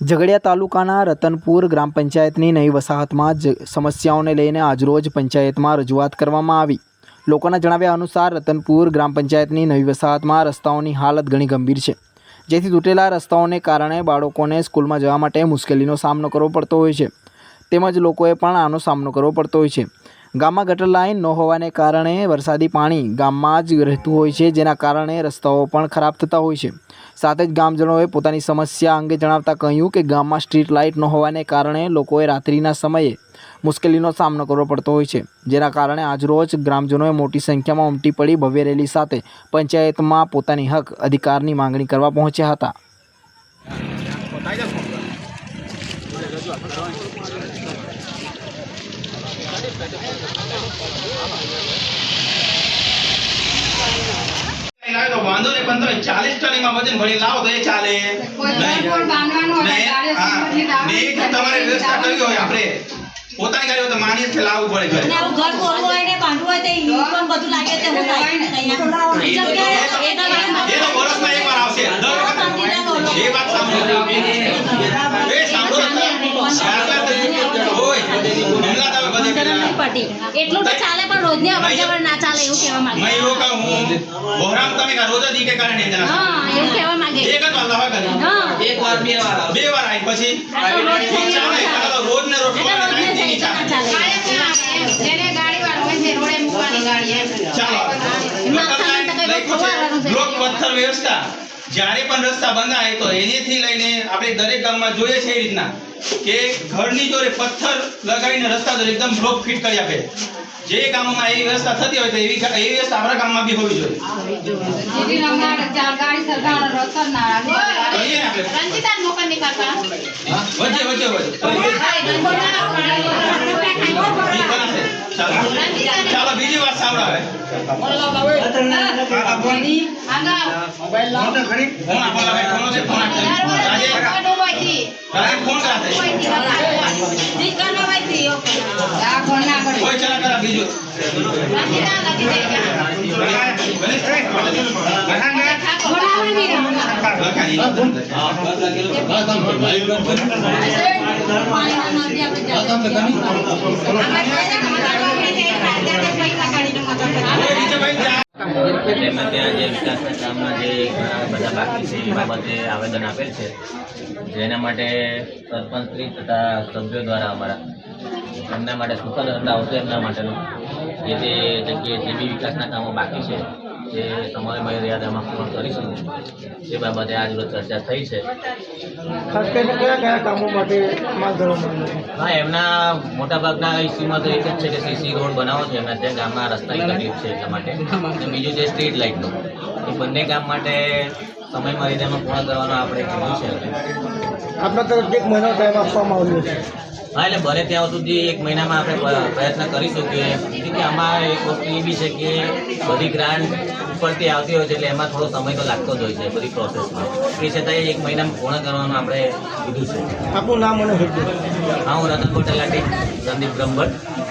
ઝઘડિયા તાલુકાના રતનપુર ગ્રામ પંચાયતની નવી વસાહતમાં જ સમસ્યાઓને લઈને આજરોજ પંચાયતમાં રજૂઆત કરવામાં આવી. લોકોના જણાવ્યા અનુસાર રતનપુર ગ્રામ પંચાયતની નવી વસાહતમાં રસ્તાઓની હાલત ઘણી ગંભીર છે. જેથી તૂટેલા રસ્તાઓને કારણે બાળકોને સ્કૂલમાં જવા માટે મુશ્કેલીનો સામનો કરવો પડતો હોય છે. તેમજ લોકોએ પણ આનો સામનો કરવો પડતો હોય છે. ગામમાં ગટર લાઇન ન હોવાને કારણે વરસાદી પાણી ગામમાં જ રહેતું હોય છે, જેના કારણે રસ્તાઓ પણ ખરાબ થતા હોય છે. સાથે જ ગામજનોએ પોતાની સમસ્યા અંગે જણાવતા કહ્યું કે ગામમાં સ્ટ્રીટ લાઇટ ન હોવાને કારણે લોકોએ રાત્રિના સમયે મુશ્કેલીનો સામનો કરવો પડતો હોય છે, જેના કારણે આજરોજ ગ્રામજનોએ મોટી સંખ્યામાં ઉમટી પડી ભવ્ય રેલી સાથે પંચાયતમાં પોતાની હક અધિકારની માંગણી કરવા પહોંચ્યા હતા. વાંધો નહીં પણ તમે ચાલીસ ટનીમાં વજન ભરી લાવો તો એ ચાલે નહીં. કોઈ બાંધવાનું હોય, નહીં, ચાલીસ હા. કિલોથી લાવો. નહીં, તો તમારે વ્યવસ્થા કરવી હોય આપણે પોતાની ગાડી તો માની જ લાવવું પડે ઘરે. ઘર ખોલવું હોય ને બાંધવું હોય તો પણ બધું લાગે તે હું લાગે ને અહીંયા. જગ્યાએ એના માટે એ તો વર્ષમાં એકવાર આવશે દર વખતે એ વાત સાંભળો આટલા તો હોય હમણાં તમે બધે ખબર નહીં પેલા પડતી. એટલું તો ચાલે પણ રોજની અવર જવર ના ચાલે એવું કહેવા માંગે. મેં એવું કહું હું બોહરામ તમે કા રોજ જ કે કારણે જરા હા એવું કહેવા માંગે. એક જ વાર લાવા કરી હા. એક વાર બે વાર બે વાર આવી પછી આ રોજ રોજ ને રોજ ના ચાલે. ચાલે. ગાડી વાર હોય છે, રોડે મૂકવાની ગાડી એમ. ચાલો. ના. બ્લોક પથ્થર વ્યવસ્થા. જ્યારે પણ રસ્તા બંધાય તો એનેથી લઈને આપણે દરેક ગામમાં જોઈએ છે એ રીતના કે ઘરની જોડે પથ્થર લગાવીને રસ્તા જોડે એકદમ બ્લોક ફિટ કરી આપે. જે ગામમાં એવી વ્યવસ્થા થતી હોય તો એવી એવી વ્યવસ્થા આપણા ગામમાં બી હોવી જોઈએ. ચાલો. બીજી વાત સાંભળાવે બીજું રંજીતા લખી દે. લખાઈ. પાણીમાં નથી આપણે જવું. આમાં જોઈએ ને તમારે કાઢવા હોય ને એ કાયદાને પૈસા કાઢીને મદદ કરે. બીજું ભાઈ જા. તેમાં ત્યાં જે વિકાસના કામના જે બધા બાકી છે, એ બાબતે આવેદન આપેલ છે. જેના માટે સરપંચશ્રી તથા સભ્યો દ્વારા અમારા, એમના માટે સુખદ આવશે એમના માટેનું. જે તે જગ્યાએ જે બી વિકાસના કામો બાકી છે તે સમય મર્યાદામાં પૂર્ણ કરીશું. એ બાબતે આજ રોજ ચર્ચા થઈ છે. ખાસ કરીને કયા કયા કામો માટે માંગ કરવામાં હા એમના મોટાભાગના ઇસ્યુમાં તો એક જ છે કે સીસી રોડ બનાવો છે એમના ત્યાં ગામના રસ્તાની તકલીફ છે એટલા માટે. બીજું છે સ્ટ્રીટ લાઇટનું એ બંને કામ માટે સમય મર્યાદામાં પૂર્ણ કરવાનો આપણે કીધું છે. આપણા તરફ એક મહિનો ટાઈમ આપવામાં આવ્યો છે. હા એટલે બને ત્યાં સુધી એક મહિનામાં આપણે પ્રયત્ન કરીશું કે કે આમાં એક વસ્તુ એ બી છે કે બધી ગ્રાન્ટ ઉપરથી આવતી હોય છે એટલે એમાં થોડો સમય તો લાગતો જ હોય છે બધી પ્રોસેસમાં એ છતાંય એક મહિનામાં પૂર્ણ કરવાનું આપણે કીધું છે. આપનું નામ અને હા હું રતન પટેલ સંદીપ બ્રહ્મભટ્ટ.